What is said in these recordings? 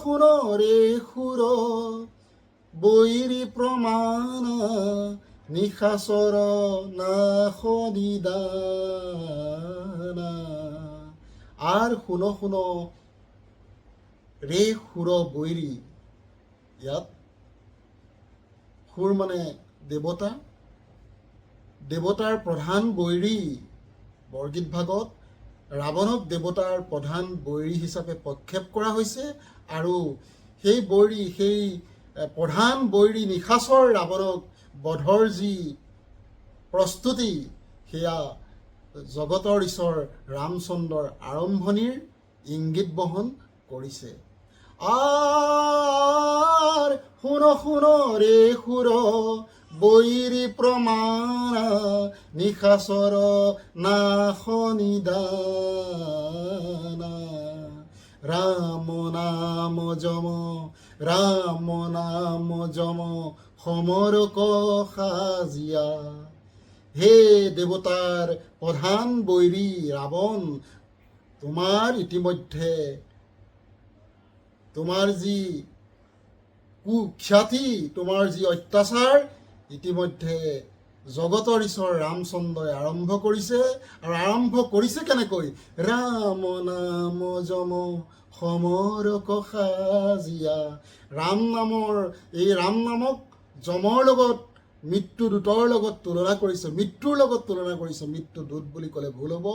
শুন ৰে সুৰ বৈৰী প্ৰমাণ নিশাচৰ নাশনিদানা আর শুন শুন ৰে সুৰ বৈৰী ইয়াত সুৰ মানে দেৱতা। দেৱতাৰ প্ৰধান বৈৰী বৰগীত ভাগত ৰাৱণক দেৱতাৰ প্ৰধান বৈৰী হিচাপে প্ৰক্ষেপ কৰা হৈছে আৰু সেই বৈৰী, সেই প্ৰধান বৈৰী নিশাচৰ ৰাৱণক বধৰ যি প্ৰস্তুতি, সেয়া জগতৰ ঈশ্বৰ ৰামচন্দ্ৰৰ আৰম্ভণিৰ ইংগিত বহন কৰিছে। আর শুন শুন রে সুর বৈৰী প্ৰমাণ নিশাচৰ নাশনিদানা ৰাম নাম যম ৰাম নাম যম সমৰক সাজিয়া হে দেৱতাৰ প্ৰধান বৈৰী ৰাৱণ তোমাৰ ইতিমধ্যে তোমাৰ যি কুখ্যাতি তোমাৰ যি অত্যাচাৰ ইতিমধ্যে জগতৰ ঈশ্বৰ ৰামচন্দ্ৰই আৰম্ভ কৰিছে আৰু আৰম্ভ কৰিছে কেনেকৈ? ৰাম নাম যম সমৰক সাজিয়া। ৰাম নামৰ, এই ৰাম নামক যমৰ লগত মৃত্যু দূতৰ লগত তুলনা কৰিছে, মৃত্যুৰ লগত তুলনা কৰিছে, মৃত্যু দূত বুলি ক'লে ভুল হ'ব।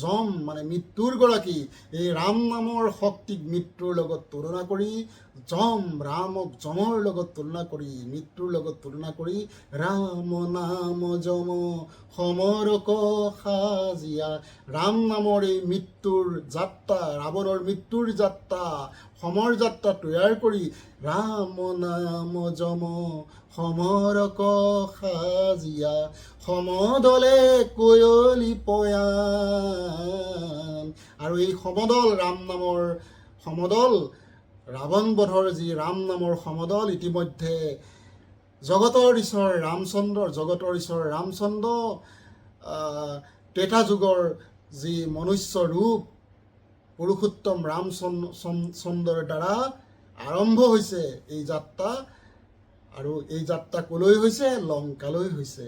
যম মানে মৃত্যুৰ গৰাকী, এই ৰাম নামৰ শক্তিক মৃত্যুৰ লগত তুলনা কৰি যম ৰামক যমৰ লগত তুলনা কৰি, মৃত্যুৰ লগত তুলনা কৰি, ৰাম নাম যম সমৰক সাজিয়া, ৰাম নামৰ এই মৃত্যুৰ যাত্ৰা, ৰাৱণৰ মৃত্যুৰ যাত্ৰা সমৰ যাত্ৰা তৈয়াৰ কৰি ৰাম নাম যম সমৰক সাজিয়া সমদলে কয়লি পয়ান। আৰু এই সমদল ৰাম নামৰ সমদল ৰাৱণ বধৰ যি ৰাম নামৰ সমদল ইতিমধ্যে জগতৰ ঈশ্বৰ ৰামচন্দ্ৰ জগতৰ ঈশ্বৰ ৰামচন্দ্ৰ ত্ৰেতা যুগৰ যি মনুষ্য ৰূপ পুৰুষোত্তম ৰামচন্দ্ৰৰ দ্বাৰা আৰম্ভ হৈছে এই যাত্ৰা। আৰু এই যাত্ৰা কলৈ হৈছে? লংকালৈ হৈছে।